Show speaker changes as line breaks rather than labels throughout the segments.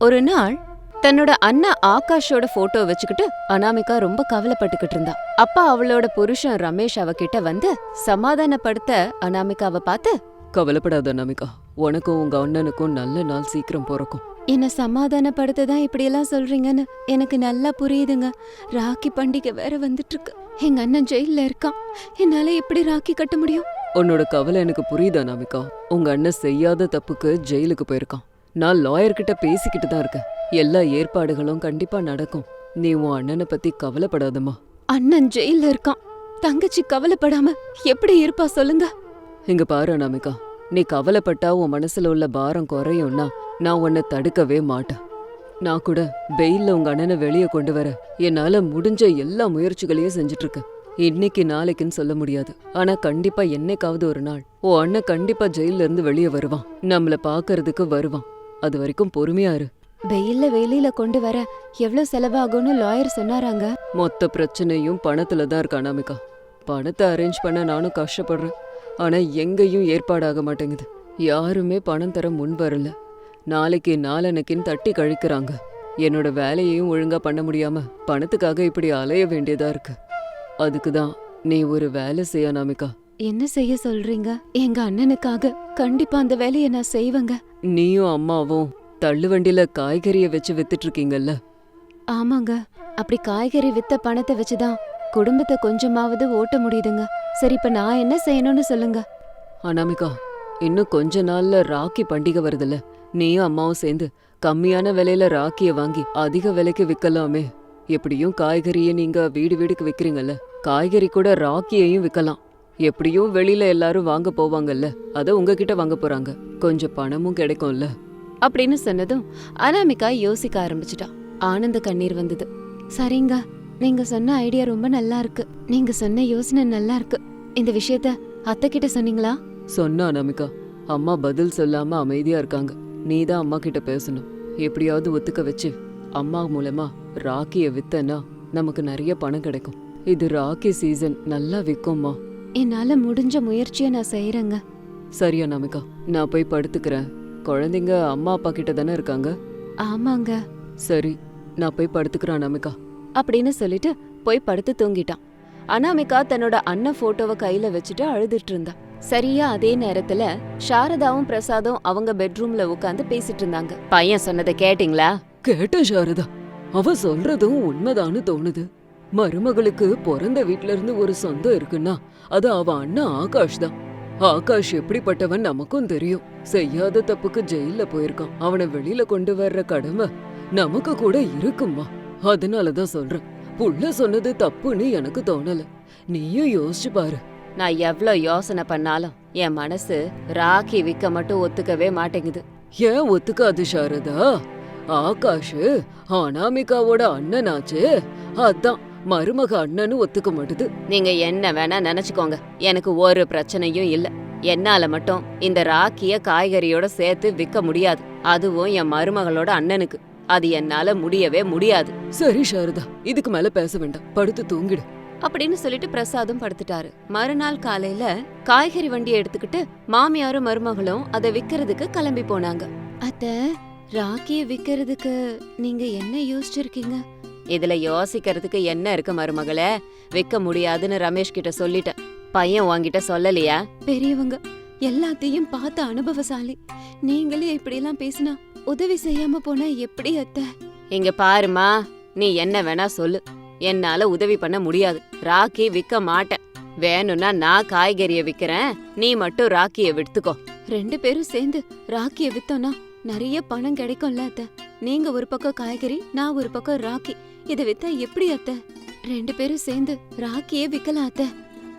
ஒரு நாள் தன்னோட அண்ணன் ஆகாஷோட போட்டோ வச்சுக்கிட்டு அனாமிகா ரொம்ப கவலைப்பட்டுக்கிட்டு இருந்தா. அப்பா அவளோட புருஷன் ரமேஷ் அவகிட்ட வந்து சமாதானப்படுத்த அனாமிகாவை பார்த்து
கவலைப்படாத நமிகா உனக்கும் உங்க அண்ணனுக்கும் நல்ல நாள் சீக்கிரம் பிறக்கும்.
என்ன சமாதானப்படுத்த தான் இப்படியெல்லாம் சொல்றீங்கன்னு எனக்கு நல்லா புரியுதுங்க. ராக்கி பண்டிகை வேற வந்துட்டு இருக்கு எங்க அண்ணன் ஜெயில்ல இருக்கான். என்னால எப்படி ராக்கி கட்ட முடியும்?
உன்னோட கவலை எனக்கு புரியுதா நமிகா உங்க அண்ணன் செய்யாத தப்புக்கு ஜெயிலுக்கு போயிருக்கான். நான் லாயர் கிட்ட பேசிக்கிட்டு தான் இருக்கேன். எல்லா ஏற்பாடுகளும் கண்டிப்பா நடக்கும். நீ உன் அண்ணனை பத்தி கவலைப்படாதம்மா.
அண்ணன் ஜெயில்ல இருக்கான். தங்கச்சி கவலைப்படாம எப்படி இருப்பா சொல்லுங்க?
இங்க பாரு அனாமிகா. நீ கவலைப்பட்டா உன் மனசுல உள்ள பாரம் குறையும்னா நான் உன்னை தடுக்கவே மாட்டேன். நான் கூட வெயில்ல உங்க அண்ணனை வெளியே கொண்டு வர என்னால முடிஞ்ச எல்லா முயற்சிகளையும் செஞ்சுட்டு இருக்கேன் இன்னைக்கு நாளைக்குன்னு சொல்ல முடியாது. ஆனா கண்டிப்பா என்னைக்காவது ஒரு நாள் உன் அண்ணன் கண்டிப்பா ஜெயில்ல இருந்து வெளியே வருவான். நம்மள பாக்குறதுக்கு வருவான். அது வரைக்கும் பொறுமையா இரு.
வெயில்ல வெளியில கொண்டு வர எவ்வளவு செலவாகும்னு லாயர் சொன்னாராங்க?
மொத்த பிரச்சனையும் பணத்துல தான் இருக்கு அனாமிகா? பணத்தை அரேஞ்ச் பண்ண நானும் கஷ்டப்படுறேன். ஆனா எங்கேயும் ஏற்பாடாக மாட்டேங்குது. யாருமே பணம் தர முன் வரல. நாளைக்கு நாளன்னைக்குன்னு தட்டி கழிக்கிறாங்க. என்னோட வேலையையும் ஒழுங்கா பண்ண முடியாம பணத்துக்காக இப்படி அலைய வேண்டியதா இருக்கு. அதுக்கு தான் நீ ஒரு வேலை செய்ய அனாமிகா.
என்ன செய்ய சொல்றீங்க? எங்க அண்ணனுக்காக கண்டிப்பா அந்த வேலையை நான் செய்வேங்க.
நீயும் அம்மாவும் தள்ளுவண்டியில காய்கறிய வச்சு வித்துட்டு இருக்கீங்கல்ல
ஆமாங்க. அப்படி காய்கறி வித்த பணத்தை வச்சுதான் குடும்பத்தை கொஞ்சமாவது ஓட்ட முடியுதுங்க. சரி இப்ப நான் என்ன செய்யணும்னு சொல்லுங்க.
அனாமிகா இன்னும் கொஞ்ச நாள்ல ராக்கி பண்டிகை வருதுல்ல. நீயும் அம்மாவும் சேர்ந்து கம்மியான விலையில ராக்கிய வாங்கி அதிக விலைக்கு விக்கலாமே. எப்படியும் காய்கறியை நீங்க வீடு வீடுக்கு விக்கிறீங்கல்ல. காய்கறி கூட ராக்கியையும் விக்கலாம். எப்படியும் வெளியில எல்லாரும் வாங்க போவாங்கல்ல அத உங்ககிட்ட வாங்க போறாங்க. கொஞ்சம் பணமும் கிடைக்கும்ல.
அப்படின்னு சொன்னதும் அனாமிகா யோசிக்க ஆரம்பிச்சிட்டா. ஆனந்த கண்ணீர் வந்தது. சரிங்க நீங்க சொன்ன ஐடியா ரொம்ப நல்லா இருக்கு. நீங்க சொன்ன யோசனை நல்லா இருக்கு. இந்த விஷயத்த அத்தை கிட்ட சொன்னீங்களா?
சொன்னா அனாமிகா. அம்மா பதில் சொல்லாம அமைதியா இருக்காங்க. நீ தான் அம்மா கிட்ட பேசணும். எப்படியாவது ஒத்துக்க வச்சு அம்மா மூலமா ராக்கிய வித்தனா நமக்கு நிறைய பணம் கிடைக்கும். இது ராக்கி சீசன் நல்லா விக்கும்மா.
என்னால முடிஞ்ச முயற்சியை நான் செய்யறேங்க
சரியா நமிகா. நான் போய் படுத்துக்கிறேன். குழந்தைங்க அம்மா அப்பா கிட்ட தானே இருக்காங்க?
ஆமாங்க.
சரி நான் போய் படுத்துக்கிறேன் நமிகா.
அப்படின்னு சொல்லிட்டு போய் படுத்து தூங்கிட்டான். அனாமிகா தன்னோட அண்ணன் போட்டோவை கையில வச்சுட்டு அழுதுட்டு இருந்தா. சரியா அதே நேரத்துல சாரதாவும் பிரசாதும் அவங்க பெட்ரூம்ல உட்காந்து பேசிட்டு இருந்தாங்க. பையன் சொன்னதை கேட்டிங்களா?
கேட்ட சாரதா. அவ சொல்றதும் உண்மைதான்னு தோணுது. மருமகளுக்கு பிறந்த வீட்ல இருந்து ஒரு சொந்தம் இருக்குன்னா அது அவ அண்ணன் ஆகாஷ் தான். ஆகாஷ் எப்படிப்பட்டவன் நமக்கும் தெரியும். செய்யாத தப்புக்கு ஜெயில்ல போயிருக்கான். அவனை வெளியில கொண்டு வர்ற கடமை நமக்கு கூட இருக்கும்மா. அதனாலதான் சொல்றேன். புள்ள சொன்னது தப்புன்னு எனக்கு தோணல. நீயும் யோசிச்சு பாரு.
நான் எவ்ளோ யோசனை பண்ணாலும் என் மனசு ராக்கி விக்க மட்டும் ஒத்துக்கவே மாட்டேங்குது.
ஏன் ஒத்துக்காது சாரதா? ஆகாஷ் அனாமிகாவோட அண்ணனாச்சே. அதான். மருமக அண்ணன்னு ஒத்துக்க மாட்டுது.
நீங்க என்ன வேணா நினைச்சுக்கோங்க. எனக்கு ஒரு பிரச்சனையும் இல்ல. என்னால மட்டும் இந்த ராக்கிய காய்கறியோட சேர்த்து விக்க முடியாது. அதுவும் என் மருமகளோட அண்ணனுக்கு. அது என்னால முடியவே முடியாது.
சரி சாரதா. இதுக்கு மேல பேச வேண்டாம். படுத்து தூங்கிடு.
அப்படின்னு சொல்லிட்டு பிரசாதும் படுத்துட்டாரு. மறுநாள் காலையில காய்கறி வண்டியை எடுத்துக்கிட்டு மாமியாரும் மருமகளும் அதை விக்கிறதுக்கு கிளம்பி போனாங்க. அத்த ராக்கிய விக்கிறதுக்கு நீங்க என்ன யோசிச்சிருக்கீங்க? இதுல யோசிக்கிறதுக்கு என்ன இருக்கு மருமகளே? விக்க முடியாதுன்னு ரமேஷ் கிட்ட சொல்லிட்டேன். பையன் உன்கிட்ட சொல்லலையா? பெரியவங்க எல்லாத்தையும் பார்த்த அனுபவசாலி. நீங்களே இப்படி எல்லாம் பேசினா உதவி செய்யாம போனா எப்படி அத்த? இங்க பாருமா நீ என்ன வேணா சொல்லு. என்னால உதவி பண்ண முடியாது. ராக்கி விக்க மாட்டேன். வேணும்னா நான் காய்கறிய விக்கிறேன். நீ மட்டும் ராக்கிய வித்துக்கோ. ரெண்டு பேரும் சேர்ந்து ராக்கிய வித்தோம்னா நிறைய பணம் கிடைக்கும்ல அத்த. நீங்க ஒரு பக்கம் காய்கறி நான் ஒரு பக்கம் ராக்கி. இத வித்தா எப்படி அத்த? ரெண்டு பேரும் சேர்ந்து ராக்கியே விக்கலாம் அத்த.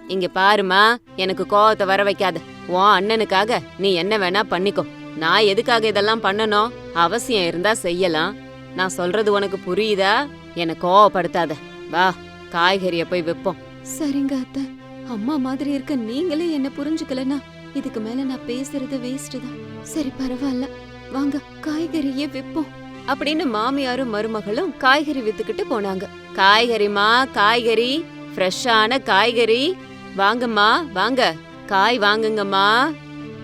இங்க பாருமா எனக்கு கோவத்தை வர வைக்காத. உன் அண்ணனுக்காக நீ என்ன வேணா பண்ணிக்கோ. நான் எதுக்காக இதெல்லாம் பண்ணணும் அவசியம் இருந்தா செய்யலாம். நான் சொல்றது உனக்கு புரியுதா? என்ன கோவப்படுத்தாத. வா காய்கறிய போய் விப்போம். சரிங்க அத்த. அம்மா மாதிரி இருக்க நீங்களே என்ன புரிஞ்சுக்கலனா இதுக்கு மேல நான் பேசுறது வேஸ்ட் தான். சரி பரவாயில்ல. வாங்க காய்கறியே விப்போம். அப்படின்னு மாமியாரும் மருமகளும் காய்கறி வித்துக்கிட்டு போனாங்க. காய்கறிமா காய்கறி. ஃப்ரெஷ்ஷான காய்கறி. வாங்கம்மா வாங்க. காய் வாங்குங்கம்மா.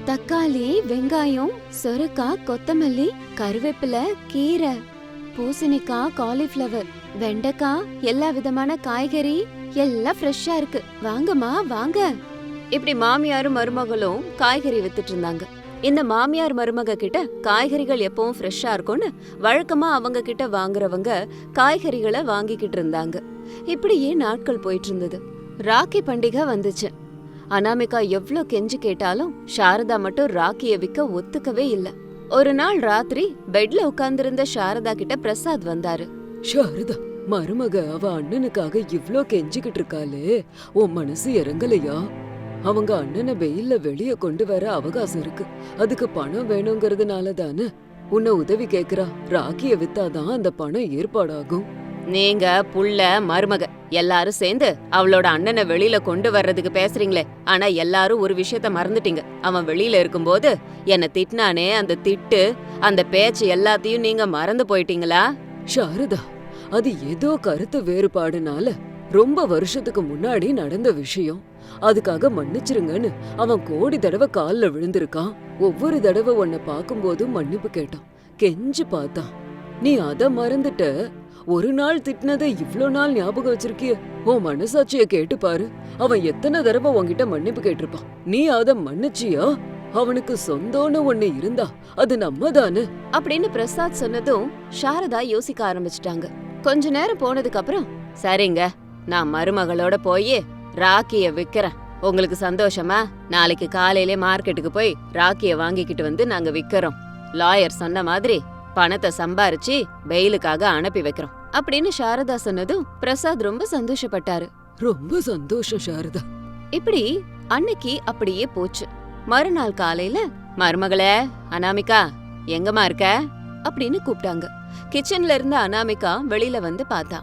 தக்காளி வெங்காயம் சொரக்காய் கொத்தமல்லி கருவேப்பிலை கீரை பூசணிக்காய் காலிஃப்ளவர் வெண்டைக்காய் எல்லா விதமான காய்கறி எல்லாம் ஃப்ரெஷ்ஷா இருக்கு. வாங்கம்மா வாங்க. இப்படி மாமியாரும் மருமகளும் காய்கறி வித்துட்டு இருந்தாங்க. இந்த மாமியார் மருமக கிட்ட காய்கறிகள் எப்பவும் ஃப்ரெஷ்ஷா இருக்கும்னு வழக்கமா அவங்க கிட்ட வாங்குறவங்க காய்கறிகளை வாங்கிக்கிட்டு இருந்தாங்க. இப்படியே நாட்கள் போயிட்டு இருந்தது ராக்கி பண்டிகை வந்துச்சு. அனாமிகா எவ்ளோ கெஞ்சு கேட்டாலும் சாரதா மட்டும் ராக்கிய விக்க ஒத்துக்கவே இல்ல. ஒரு நாள் ராத்திரி பெட்ல உட்கார்ந்திருந்த சாரதா கிட்ட பிரசாத் வந்தாரு.
சாரதா மருமக அவ அண்ணனுக்காக இவ்ளோ கெஞ்சிக்கிட்டு இருக்காளே. உன் மனசு இறங்கலையா? அவங்க அண்ணனை வெயில்ல வெளிய கொண்டு வர அவகாசம் இருக்கு. அதுக்கு பணம் வேணுங்கிறதுனால தானே உன்னை உதவி கேக்குறா. ராக்கிய வித்தாதான் அந்த பணம் ஏற்பாடாகும்.
நீங்க புள்ள மருமக எல்லாரும் சேர்ந்து அவளோட அண்ணனை வெளியில கொண்டு வர்றதுக்கு பேசுறீங்களே. ஆனா எல்லாரும் ஒரு விஷயத்த மறந்துட்டீங்க. அவன் வெளியில இருக்கும்போது என்ன திட்டினானே அந்த திட்டு அந்த பேச்சு எல்லாத்தையும் நீங்க மறந்து போயிட்டீங்களா?
சாரதா அது ஏதோ கருத்து வேறுபாடுனால ரொம்ப வருஷத்துக்கு முன்னாடி நடந்த விஷயம். அதுக்காக மன்னிச்சிருங்கன்னு அவன் கோடி தடவை கால்ல விழுந்திருக்கான். ஒவ்வொரு தடவை உன்னை பார்க்கும்போது மன்னிப்பு கேட்டான். கெஞ்சு பார்த்தான். நீ அத மறந்துட்ட. ஒரு நாள் திட்டினதை இவ்ளோ நாள் ஞாபகம் வச்சிருக்கிய? உன் மனசாட்சிய கேட்டு பாரு. அவன் எத்தனை தடவை உன்கிட்ட மன்னிப்பு கேட்டிருப்பான். நீ அத மன்னிச்சியா? அவனுக்கு சொந்தம்னு ஒண்ணு இருந்தா அது நம்ம தானே
அப்படின்னு பிரசாத் சொன்னதும் சாரதா யோசிக்க ஆரம்பிச்சிட்டாங்க. கொஞ்ச நேரம் போனதுக்கு அப்புறம் சரிங்க. நான் மருமகளோட போய் ராக்கிய விக்கிறேன். உங்களுக்கு சந்தோஷமா? நாளைக்கு காலையிலே மார்க்கெட்டுக்கு போய் ராக்கிய வாங்கிக்கிட்டு வந்து நாங்க விக்கிறோம். லாயர் சொன்ன மாதிரி பணத்தை சம்பாரிச்சு பெயிலுக்காக அனுப்பி வைக்கிறோம். அப்படின்னு சாரதா சொன்னதும் பிரசாத் ரொம்ப சந்தோஷப்பட்டாரு.
ரொம்ப சந்தோஷம் சாரதா.
இப்படி அன்னைக்கு அப்படியே போச்சு. மறுநாள் காலையில மருமகளே அனாமிகா எங்கம்மா இருக்க? அப்படின்னு கூப்பிட்டாங்க. கிச்சன்ல இருந்த அனாமிகா வெளியில வந்து பார்த்தா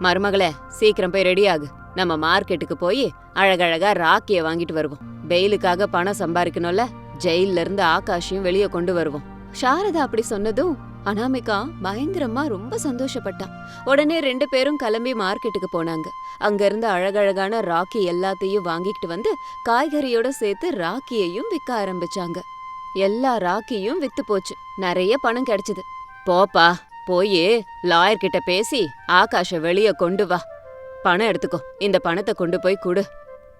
மருமகளே சீக்கிரம் போய் ரெடி ஆகு. நம்ம மார்க்கெட்டுக்கு போய் அழகழகா ராக்கிய வாங்கிட்டு வருவோம். பெயிலுக்காக பணம் சம்பாதிக்கணும்ல ஜெயில்ல இருந்து ஆகாஷையும் வெளியே கொண்டு வருவோம். சாரதா அப்படி சொன்னதும் அனாமிகா பயங்கரமா ரொம்ப சந்தோஷப்பட்டா. உடனே ரெண்டு பேரும் கிளம்பி மார்க்கெட்டுக்கு போனாங்க. அங்கிருந்து அழகழகான ராக்கி எல்லாத்தையும் வாங்கிட்டு வந்து காய்கறியோட சேர்த்து ராக்கியையும் விற்க ஆரம்பிச்சாங்க. எல்லா ராக்கியும் வித்து போச்சு. நிறைய பணம் கிடைச்சது. போப்பா போய் லாயர் கிட்ட பேசி ஆகாஷ வெளிய கொண்டு வா. பணம் எடுத்துக்கோ. இந்த பணத்தை கொண்டு போய் கொடு.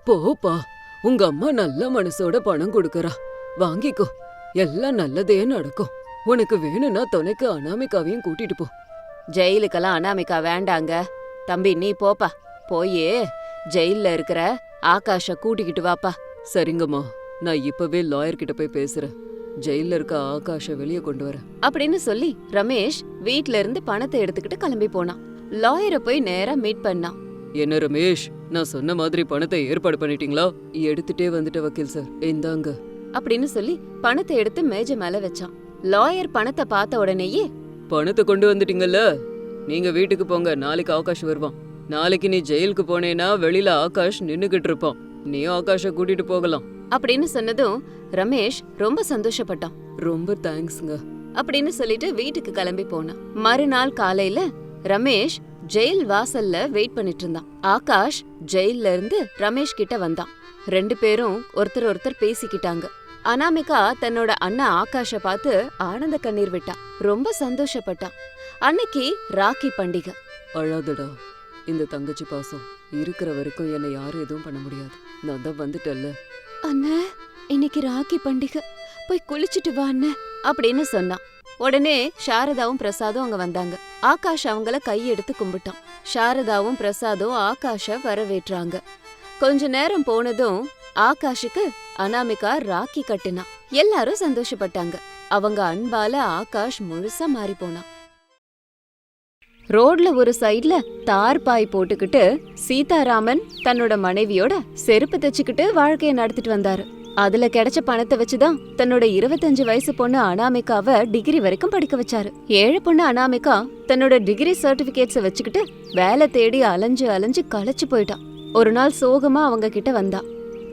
போப்பா உங்க அம்மா நல்ல மனசோட பணம் கொடுக்கறா. வாங்கிக்கோ. எல்லாம் நல்லதே நடக்கும். உனக்கு வேணும்னா துணைக்கு அனாமிகாவையும் கூட்டிட்டு போ.
ஜெயிலுக்கெல்லாம் அனாமிகா வேண்டாங்க. தம்பி நீ போப்பா. போயே ஜெயில்ல இருக்கிற ஆகாஷ கூட்டிக்கிட்டு வாப்பா.
சரிங்கம்மா. நான் இப்பவே லாயர் கிட்ட போய் பேசுறேன். ஜெயில்ல இருக்க ஆகாஷ வெளிய கொண்டு வரேன்
அப்படின்னு சொல்லி ரமேஷ் வீட்ல இருந்து பணத்தை எடுத்துக்கிட்டு கிளம்பி போனான். லாயரை போய் நேரா மீட் பண்ணான்.
என்ன ரமேஷ் நான் சொன்ன மாதிரி பணத்தை ஏற்பாடு பண்ணிட்டீங்களா? எடுத்துட்டே வந்துட்ட வக்கீல் சார். இந்தாங்க.
அப்படின்னு சொல்லி பணத்தை எடுத்து மேஜை மேல வச்சான். லாயர் பணத்தை பார்த்த உடனேயே
பணத்தை கொண்டு வந்துட்டீங்கல்ல? நீங்க வீட்டுக்கு போங்க நாளைக்கு ஆகாஷ் வருவான். நாளைக்கு நீ ஜெயிலுக்கு போனேனா வெளியில ஆகாஷ் நின்னுகிட்டு இருப்பான். நீ ஆகாஷ கூட்டிட்டு போகலாம்.
அப்படின்னு சொன்னதும் ரமேஷ் ரொம்ப சந்தோஷப்பட்டான்.
ரொம்ப தேங்க்ஸ்ங்க
அப்படின்னு சொல்லிட்டு வீட்டுக்கு கிளம்பி போனான். மறுநாள் காலையில ரமேஷ் ஜெயில் வாசல்ல வெயிட் பண்ணிட்டு இருந்தான். ஆகாஷ் ஜெயில்ல இருந்து ரமேஷ் கிட்ட வந்தான். ரெண்டு பேரும் ஒருத்தர் ஒருத்தர் பேசிக்கிட்டாங்க. அனாமிகா தன்னோட அண்ணன் ஆகாஷ பார்த்து ஆனந்த கண்ணீர் விட்டான். ரொம்ப சந்தோஷப்பட்டான். அன்னைக்கு ராக்கி பண்டிகை.
அழாதடா. இந்த தங்கச்சி பாசம் இருக்கிற வரைக்கும் என்னை யாரும் எதுவும் பண்ண முடியாது. நான் தான் வந்துட்டல்ல
அண்ணா இன்னைக்கு ராக்கி பண்டிகை. போய் குளிச்சுட்டு வா அண்ணே. அப்படின்னு சொன்னான். உடனே சாரதாவும் பிரசாதும் அங்க வந்தாங்க. ஆகாஷ் அவங்கள கையெடுத்து கும்பிட்டான். சாரதாவும் பிரசாதும் ஆகாஷ வரவேற்றாங்க. கொஞ்ச நேரம் போனதும் ஆகாஷுக்கு அனாமிகா ராக்கி கட்டுனா. எல்லாரும் சந்தோஷப்பட்டாங்க. அவங்க அன்பால ஆகாஷ் முழுசா மாறி போனான் ரோட்ல ஒரு சைட்ல தார் பாய் போட்டுக்கிட்டு சீதாராமன் தன்னோட மனைவியோட செருப்பு தைச்சுக்கிட்டு வாழ்க்கைய நடத்திட்டு வந்தாரு. அதுல கிடைச்ச பணத்தை வச்சுதான் தன்னோட இருபத்தஞ்சு வயசு பொண்ணு அனாமிகாவ டிகிரி வரைக்கும் படிக்க வச்சாரு. ஏழு பொண்ணு அனாமிகா தன்னோட டிகிரி சர்டிபிகேட்ஸ வச்சுக்கிட்டு வேலை தேடி அலைஞ்சு அலைஞ்சு களைச்சு போயிட்டான் ஒரு நாள் சோகமா அவங்க கிட்ட வந்தா.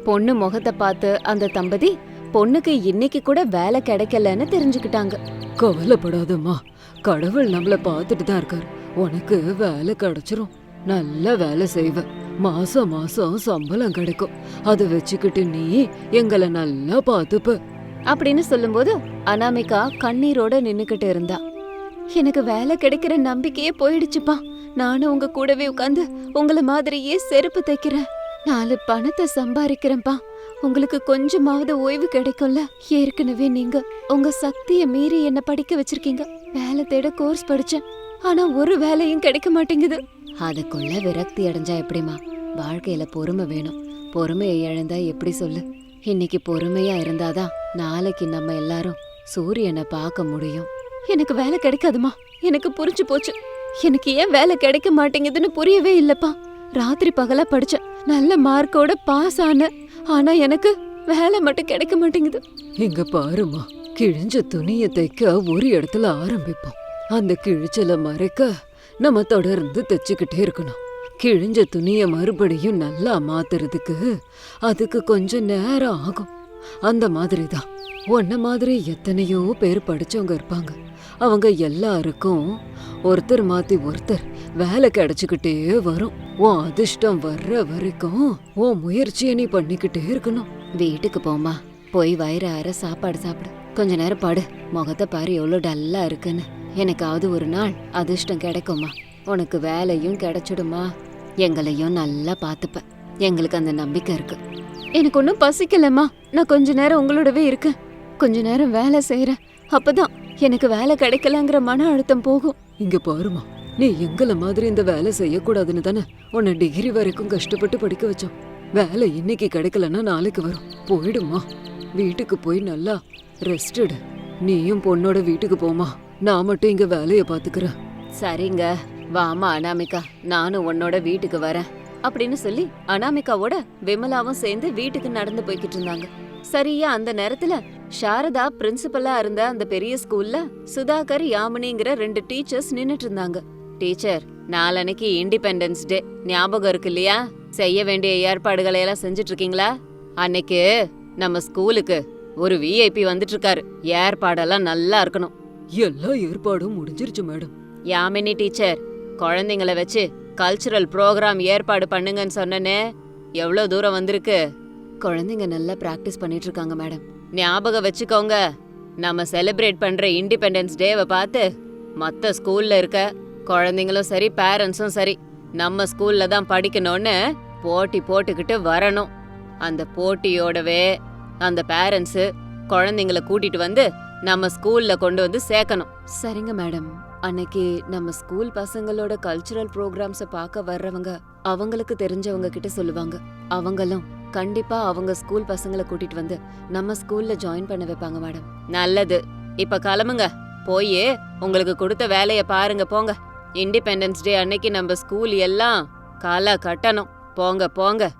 பொண்ணு முகத்தை பார்த்து அந்த தம்பதி பொண்ணுக்கு இன்னைக்கு கூட வேலை கிடைக்கலன்னு தெரிஞ்சுக்கிட்டாங்க.
கவலைப்படாதம்மா. கடவுள் நம்மள பார்த்துட்டு தான் இருக்காரு. உனக்கு வேலை கிடைச்சிரும். நல்ல வேலை செய்வ. மாசம் மாசம் சம்பளம் கிடைக்கும். அதை வச்சுக்கிட்டு நீ எங்களை நல்லா பார்த்துப்ப.
அப்படின்னு சொல்லும்போது அனாமிகா கண்ணீரோட நின்னுக்கிட்டு இருந்தா. எனக்கு வேலை கிடைக்கிற நம்பிக்கையே போயிடுச்சுப்பா. நானும் உங்க கூடவே உட்காந்து உங்களை மாதிரியே செருப்பு தைக்கிறேன். நாலு பணத்தை சம்பாதிக்கிறேன்ப்பா உங்களுக்கு கொஞ்சமாவது ஓய்வு கிடைக்கும்ல. ஏற்கனவே நீங்க உங்க சக்தியை மீறி என்ன படிக்க வச்சிருக்கீங்க. வேலை தேட கோர்ஸ் படிச்சேன். ஆனா ஒரு வேலையும் கிடைக்க மாட்டேங்குது. அதுக்குள்ள விரக்தி அடைஞ்சா எப்படிமா வாழ்க்கையில பொறுமை வேணும். பொறுமையை இழந்தா எப்படி சொல்லு? இன்னைக்கு பொறுமையா இருந்தாதான் நாளைக்கு நம்ம எல்லாரும் சூரியனை பார்க்க முடியும். எனக்கு வேலை கிடைக்காதுமா? எனக்கு புரிஞ்சு போச்சு. எனக்கு ஏன் வேலை கிடைக்க மாட்டேங்குதுன்னு புரியவே இல்லப்பா. ராத்திரி பகலா படிச்சேன். நல்ல மார்க்கோட பாஸ் ஆனேன். ஆனா எனக்கு வேலை மட்டும் கிடைக்க மாட்டேங்குது.
இங்க பாருமா கிழிஞ்ச துணியை தைக்க ஒரு இடத்துல ஆரம்பிப்போம். அந்த கிழிச்சலை மறைக்க நம்ம தொடர்ந்து தைச்சிக்கிட்டே இருக்கணும். கிழிஞ்ச துணியை மறுபடியும் நல்லா மாத்துறதுக்கு அதுக்கு கொஞ்சம் நேரம் ஆகும். அந்த மாதிரி தான் உன்ன மாதிரி எத்தனையோ பேர் படிச்சவங்க இருப்பாங்க. அவங்க எல்லாருக்கும் ஒருத்தர் மாத்தி ஒருத்தர் வேலை கிடைச்சுக்கிட்டே வரும். உன் அதிர்ஷ்டம் வர்ற வரைக்கும் உன் முயற்சியை நீ பண்ணிக்கிட்டே இருக்கணும்.
வீட்டுக்கு போம்மா. போய் வயிறார சாப்பாடு சாப்பிடு. கொஞ்ச நேரம் படு. முகத்தை பாரு எவ்வளோ டல்லா இருக்குன்னு. எனக்காவது ஒரு நாள் அதிர்ஷ்டம் கிடைக்குமா உனக்கு வேலையும் கிடைச்சிடுமா எங்களையும் நல்லா பார்த்துப்ப. எங்களுக்கு அந்த நம்பிக்கை இருக்கு. எனக்கு ஒன்றும் பசிக்கலம்மா. நான் கொஞ்ச நேரம் உங்களோடவே இருக்கேன். கொஞ்ச நேரம் வேலை செய்யறேன் அப்பதான் எனக்கு வேலை கிடைக்கலங்கிற மன அழுத்தம் போகும்.
இங்க பாருமா நீ எங்கள மாதிரி இந்த வேலை செய்யக்கூடாதுன்னு தானே உன்னை டிகிரி வரைக்கும் கஷ்டப்பட்டு படிக்க வச்சோம். வேலை இன்னைக்கு கிடைக்கலன்னா நாளைக்கு வரும். போயிடுமா வீட்டுக்கு போய் நல்லா ரெஸ்ட் எடு. நீயும் பொண்ணோட வீட்டுக்கு போமா நான் மட்டும் இங்க வேலையை பாத்துக்கிறேன்
சரிங்க. வாமா அனாமிகா. நானும் உன்னோட வீட்டுக்கு வரேன். அப்படின்னு சொல்லி அனாமிகாவோட விமலாவும் சேர்ந்து வீட்டுக்கு நடந்து போய்கிட்டு இருந்தாங்க. சரியா அந்த நேரத்துல சாரதா பிரின்சிபலா இருந்த அந்த பெரிய ஸ்கூல்ல சுதாகர் யாமினிங்கிற ரெண்டு டீச்சர்ஸ் நின்னுட்டு இருந்தாங்க. டீச்சர் நாளன்னைக்கு இண்டிபெண்டன்ஸ் டே. ஞாபகம் இருக்கு இல்லையா? செய்ய வேண்டிய ஏற்பாடுகளை எல்லாம் செஞ்சுட்டு இருக்கீங்களா அன்னைக்கு நம்ம ஸ்கூலுக்கு ஒரு விஐபி வந்துட்டு இருக்காரு ஏற்பாடெல்லாம் நல்லா இருக்கணும்.
எல்லா ஏற்பாடும் முடிஞ்சிருச்சு மேடம்.
யாமினி டீச்சர் குழந்தைங்கள வச்சு கல்ச்சுரல் ப்ரோக்ராம் ஏற்பாடு பண்ணுங்கன்னு சொன்னனே எவ்வளோ தூரம் வந்திருக்கு? குழந்தைங்க நல்லா ப்ராக்டிஸ் பண்ணிட்டு இருக்காங்க மேடம். ஞாபகம் வச்சுக்கோங்க நம்ம செலிப்ரேட் பண்ற இண்டிபெண்டன்ஸ் டேவை பார்த்து மற்ற ஸ்கூல்ல இருக்க குழந்தைங்களும் சரி பேரண்ட்ஸும் சரி நம்ம ஸ்கூல்ல தான் படிக்கணும்னு போட்டி போட்டுக்கிட்டு வரணும். அந்த போட்டியோடவே அந்த பேரண்ட்ஸு குழந்தைங்கள கூட்டிட்டு வந்து நம்ம ஸ்கூல்ல கொண்டு வந்து சேர்க்கணும். சரிங்க மேடம். அன்னைக்கு நம்ம ஸ்கூல் பசங்களோட கல்ச்சுரல் ப்ரோக்ராம்ஸ பார்க்க வர்றவங்க அவங்களுக்கு தெரிஞ்சவங்க கிட்ட சொல்லுவாங்க. அவங்களும் கண்டிப்பா அவங்க ஸ்கூல் பசங்களை கூட்டிட்டு வந்து நம்ம ஸ்கூல்ல ஜாயின் பண்ண வைப்பாங்க மேடம். நல்லது. இப்ப கிளம்புங்க. போய் உங்களுக்கு கொடுத்த வேலைய பாருங்க போங்க. இண்டிபெண்டன்ஸ் டே அன்னைக்கு நம்ம ஸ்கூல் எல்லாம் களை கட்டணும். போங்க போங்க.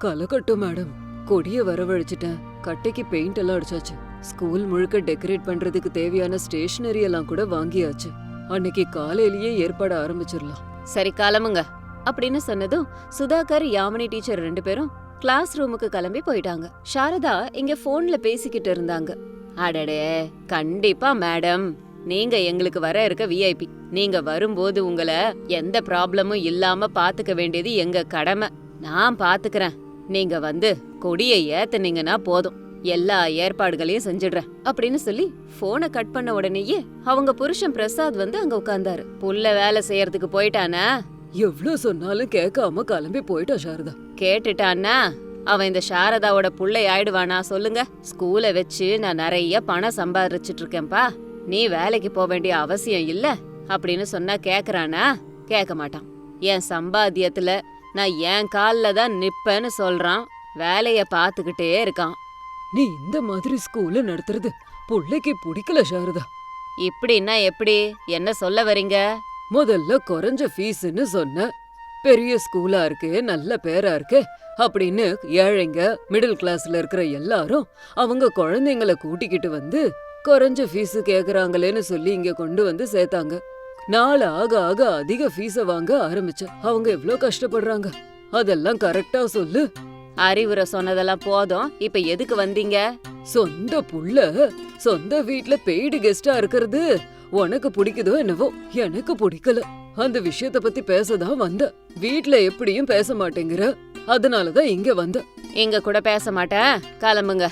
கலக்கட்டும் மேடம். கொடிய வரவழைச்சிட்டேன். கட்டைக்கு பெயிண்ட் எல்லாம் அடிச்சாச்சு. ஸ்கூல் முழுக்க டெக்கரேட் பண்றதுக்கு தேவையான ஸ்டேஷனரி எல்லாம் கூட வாங்கியாச்சு. அன்னைக்கு காலையிலேயே ஏற்பாடு ஆரம்பிச்சிடலாம்.
சரி கிளம்புங்க. அப்படின்னு சொன்னதும் சுதாகர் யாமினி டீச்சர் ரெண்டு பேரும் கிளாஸ் ரூமுக்கு கிளம்பி போயிட்டாங்க. சாரதா இங்க போன்ல பேசிக்கிட்டு இருந்தாங்க. அடடே கண்டிப்பா மேடம். நீங்க எங்களுக்கு வர இருக்க விஐபி நீங்க வரும்போது உங்களை எந்த ப்ராப்ளமும் இல்லாம பாத்துக்க வேண்டியது எங்க கடமை. நான் பாத்துக்கிறேன். நீங்க வந்து கொடியை ஏத்துனீங்கன்னா போதும். எல்லா ஏற்பாடுகளையும் செஞ்சிடுறேன் அப்படின்னு சொல்லி போனை கட் பண்ண உடனேயே அவங்க புருஷன் பிரசாத் வந்து அங்க உட்கார்ந்தாரு. புள்ள வேலை செய்யறதுக்கு போயிட்டானா?
எவ்ளோ சொன்னாலும் கேட்காம கிளம்பி போயிட்டா சாரதா.
கேட்டுட்டான்னா? அவன் இந்த சாரதாவோட புள்ளை ஆயிடுவானா சொல்லுங்க. ஸ்கூலை வச்சு நான் நிறைய பணம் சம்பாதிச்சிட்டு இருக்கேன்ப்பா நீ வேலைக்கு போக வேண்டிய அவசியம் இல்ல அப்படின்னு சொன்னா கேக்குறானா? கேட்க மாட்டான். என் சம்பாத்தியத்துல நான் என் கால்ல தான் நிப்பேன்னு சொல்றான். வேலைய பாத்துக்கிட்டே இருக்கான்.
நீ இந்த மாதிரி ஸ்கூல்ல நடத்துறது புள்ளைக்கு பிடிக்கல சாரதா.
இப்படின்னா எப்படி? என்ன சொல்ல வரீங்க?
முதல்ல குறைஞ்ச ஃபீஸ்னு சொன்ன. பெரிய ஸ்கூலா இருக்கு நல்ல பேரா இருக்கு அப்படின்னு ஏழைங்க மிடில் கிளாஸ்ல இருக்கிற எல்லாரும் அவங்க குழந்தைங்கள கூட்டிக்கிட்டு வந்து குறைஞ்ச ஃபீஸ் கேக்குறாங்களேன்னு சொல்லி இங்க கொண்டு வந்து சேர்த்தாங்க. நாள் ஆக ஆக அதிக ஃபீஸ வாங்க ஆரம்பிச்ச அவங்க எவ்ளோ கஷ்டப்படுறாங்க? அதெல்லாம் கரெக்டா சொல்லு.
அறிவுரை சொன்னதெல்லாம் போதும். இப்ப எதுக்கு வந்தீங்க?
சொந்த புள்ள சொந்த வீட்ல பெய்டு கெஸ்டா இருக்கிறது. உனக்கு பிடிக்குதோ என்னவோ எனக்கு பிடிக்கல. அந்த விஷயத்த பத்தி பேசதான் வந்த. வீட்ல எப்படியும் பேச மாட்டேங்கிற. அதனாலதான் இங்க வந்த.
இங்க கூட பேச மாட்டேன் கிளம்புங்க.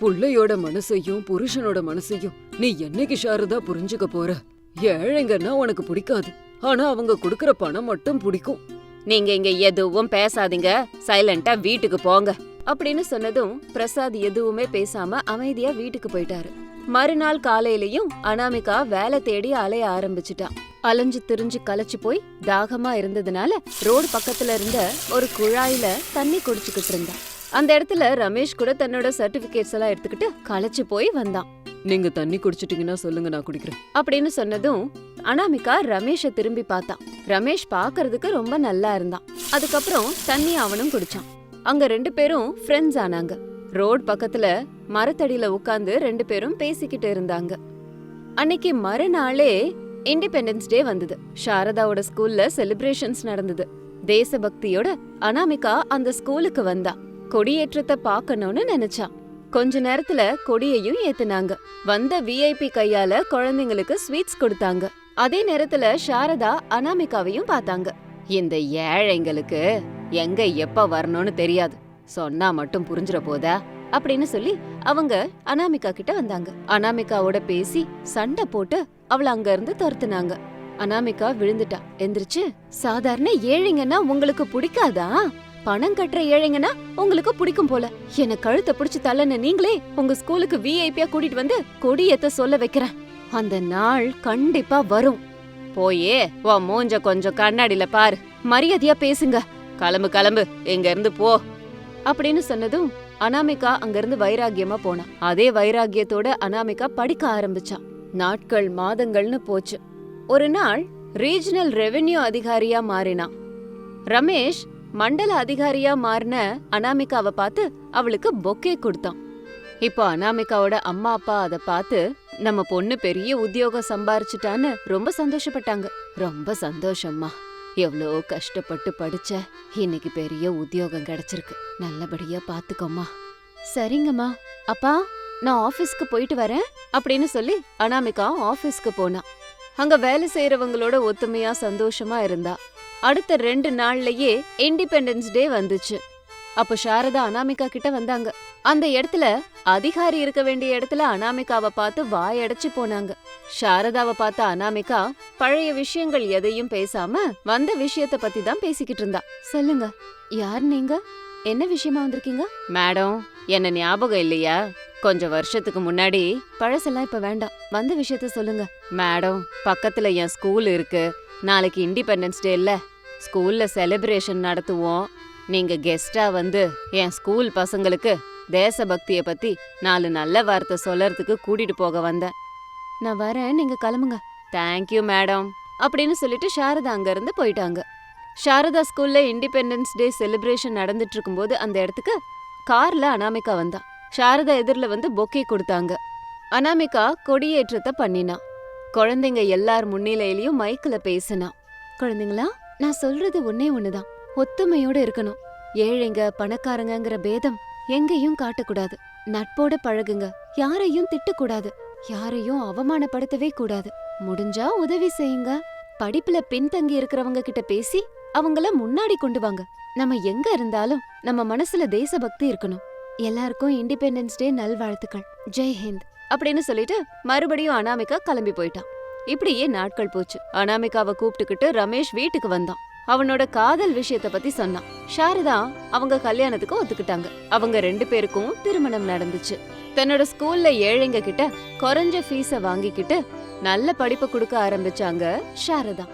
புள்ளையோட மனசையும் புருஷனோட மனசையும் நீ என்னைக்கு சாரதா புரிஞ்சுக்க போற? ஏழைங்கன்னா உனக்கு பிடிக்காது. ஆனா அவங்க கொடுக்கற பணம் மட்டும் பிடிக்கும்.
நீங்க இங்க எதுவும் பேசாதீங்க. சைலண்டா வீட்டுக்கு போங்க. அப்படின்னு சொன்னதும் பிரசாத் எதுவுமே பேசாம அமைதியா வீட்டுக்கு போயிட்டாரு. மறுநாள் காலையிலயும் அனாமிகா வேலை தேடி அலைய ஆரம்பிச்சிட்டான். அலைஞ்சு திரிஞ்சு கலைச்சு போய் தாகமா இருந்ததுனால ரோடு பக்கத்துல இருந்த ஒரு குழாயில தண்ணி குடிச்சுக்கிட்டு இருந்தான். அந்த இடத்துல ரமேஷ் கூட தன்னோட சர்டிபிகேட்ஸ் எல்லாம் எடுத்துக்கிட்டு களைச்சு போய் வந்தான்.
நீங்க தண்ணி குடிச்சிட்டீங்கன்னா சொல்லுங்க நான் குடிக்கிறேன்.
அப்படின்னு சொன்னதும் அனாமிகா ரமேஷ திரும்பி பார்த்தான். ரமேஷ் பார்க்கறதுக்கு ரொம்ப நல்லா இருந்தான். அதுக்கப்புறம் தண்ணி அவனும் குடிச்சான். அங்க ரெண்டு பேரும் ஃப்ரெண்ட்ஸ் ஆனாங்க. ரோட் பக்கத்துல மரத்தடியில உட்கார்ந்து ரெண்டு பேரும் பேசிக்கிட்டு இருந்தாங்க. அன்னைக்கு மறுநாளே இண்டிபெண்டன்ஸ் டே வந்தது. சாரதாவோட ஸ்கூல்ல செலிப்ரேஷன்ஸ் நடந்தது. தேசபக்தியோட அனாமிகா அந்த ஸ்கூலுக்கு வந்தா. கொடியேற்றத்தை பார்க்கணும்னு நினைச்சான். கொஞ்ச நேரத்துல கொடியையும் ஏத்துனாங்க. வந்த விஐபி கையால குழந்தைங்களுக்கு ஸ்வீட்ஸ் கொடுத்தாங்க. அதே நேரத்துல சாரதா அனாமிகாவையும் பார்த்தாங்க. இந்த ஏழைங்களுக்கு எங்க எப்ப வரணும்னு தெரியாது. சொன்னா மட்டும் புரிஞ்சிட போதா? அப்படின்னு சொல்லி அவங்க அனாமிகா கிட்ட வந்தாங்க. அனாமிகாவோட பேசி சண்டை போட்டு அவள அங்க இருந்து துரத்துனாங்க. அனாமிகா விழுந்துட்டா. எந்திரிச்சு சாதாரண ஏழைங்கன்னா உங்களுக்கு பிடிக்காதா? பணம் கட்டுற ஏழைங்கன்னா உங்களுக்கு பிடிக்கும் போல. என்ன கழுத்தை பிடிச்சு தள்ளன்னு நீங்களே உங்க ஸ்கூலுக்கு விஐபியா கூட்டிட்டு வந்து கொடியத்தை சொல்ல வைக்கிறேன். அந்த நாள் கண்டிப்பா வரும். போயே உன் மூஞ்ச கொஞ்சம் கண்ணாடியில பாரு. மரியாதையா பேசுங்க. கிளம்பு கிளம்பு. இங்க இருந்து போ. அப்படின்னு சொன்னதும் அனாமிகா அங்கிருந்து வைராகியமா போனா. அதே வைராகியத்தோட அனாமிகா படிக்க ஆரம்பிச்சா. நாட்கள் மாதங்கள்னு போச்சு. ஒரு நாள் ரீஜனல் ரெவென்யூ அதிகாரியா மாறினான் ரமேஷ் மண்டல அதிகாரியா மாறின அனாமிகாவை பார்த்து அவளுக்கு பொக்கே கொடுத்தான். இப்போ அனாமிகாவோட அம்மா அப்பா அதை பார்த்து நம்ம பொண்ணு பெரிய உத்தியோகம் சம்பாரிச்சுட்டான்னு ரொம்ப சந்தோஷப்பட்டாங்க. ரொம்ப சந்தோஷம்மா. எவ்வளோ கஷ்டப்பட்டு படிச்ச இன்னைக்கு பெரிய உத்தியோகம் கிடைச்சிருக்கு. நல்லபடியா பாத்துக்கோமா சரிங்கம்மா. அப்பா நான் ஆபீஸ்க்கு போயிட்டு வரேன் அப்படின்னு சொல்லி அனாமிகா ஆபீஸ்க்கு போனா. அங்க வேலை செய்யறவங்களோட ஒத்துமையா சந்தோஷமா இருந்தா. அடுத்த ரெண்டு நாள்லயே இண்டிபெண்டன்ஸ் டே வந்துச்சு. அப்ப சாரதா அனாமிகா கிட்ட வந்தாங்க. அந்த இடத்துல அதிகாரி இருக்க வேண்டிய இடத்துல அனாமிகாவை பார்த்து வாயடைச்சு போனாங்க. சாரதாவை பார்த்த அனாமிகா பழைய விஷயங்கள் எதையும் பேசாம வந்த விஷயத்த பத்தி தான் பேசிக்கிட்டு இருந்தா. சொல்லுங்க யார் நீங்க? என்ன விஷயமா வந்திருக்கீங்க? மேடம் என்ன ஞாபகம் இல்லையா? கொஞ்சம் வருஷத்துக்கு முன்னாடி பழசெல்லாம் இப்ப வேண்டாம். வந்த விஷயத்த சொல்லுங்க. மேடம் பக்கத்துல என் ஸ்கூல் இருக்கு. நாளைக்கு இண்டிபெண்டன்ஸ் டே இல்லை. ஸ்கூல்ல செலிப்ரேஷன் நடத்துவோம். நீங்க கெஸ்டா வந்து என் ஸ்கூல் பசங்களுக்கு தேசபக்தியை பத்தி நாலு நல்ல வார்த்தை சொல்லறதுக்கு கூட்டிட்டு போக வந்தேன். நான் வரேன் நீங்க கிளம்புங்க. தேங்க்யூ மேடம் அப்படின்னு சொல்லிட்டு சாரதா அங்கேருந்து போயிட்டாங்க. சாரதா ஸ்கூல்ல இண்டிபெண்டன்ஸ் டே செலிப்ரேஷன் நடந்துட்டு இருக்கும்போது அந்த இடத்துக்கு கார்ல அனாமிகா வந்தா. சாரதா எதிரில் வந்து பொக்கே கொடுத்தாங்க. அனாமிகா கொடியேற்றத்தை பண்ணினான் குழந்தைங்க எல்லார் முன்னிலையிலயும் மைக்கில் பேசினா. குழந்தைங்களா நான் சொல்றது ஒன்னே ஒண்ணுதான். ஒத்துமையோட இருக்கணும். ஏழைங்க பணக்காரங்கங்கிற பேதம் எங்கேயும் காட்டக்கூடாது. நட்போட பழகுங்க. யாரையும் திட்டக்கூடாது. யாரையும் அவமானப்படுத்தவே கூடாது. முடிஞ்சா உதவி செய்யுங்க. படிப்புல பின்தங்கி இருக்கிறவங்க கிட்ட பேசி அவங்கள முன்னாடி கொண்டு வாங்க. நம்ம எங்க இருந்தாலும் நம்ம மனசுல தேசபக்தி இருக்கணும். எல்லாருக்கும் இண்டிபெண்டன்ஸ் டே நல்வாழ்த்துக்கள். ஜெய் ஹிந்த். அப்படின்னு சொல்லிட்டு மறுபடியும் அனாமிகா கிளம்பி போயிட்டான். இப்படியே நாட்கள் போச்சு. அனாமிகாவை கூப்பிட்டுக்கிட்டு ரமேஷ் வீட்டுக்கு வந்தான். அவனோட காதல் விஷயத்த பத்தி சொன்னான். சாரதா அவங்க கல்யாணத்துக்கு ஒத்துக்கிட்டாங்க. அவங்க ரெண்டு பேருக்கும் திருமணம் நடந்துச்சு. தன்னோட ஸ்கூல்ல ஏழைங்க கிட்ட குறைஞ்ச ஃபீஸ வாங்கிக்கிட்டு நல்ல படிப்பு கொடுக்க ஆரம்பிச்சாங்க சாரதா.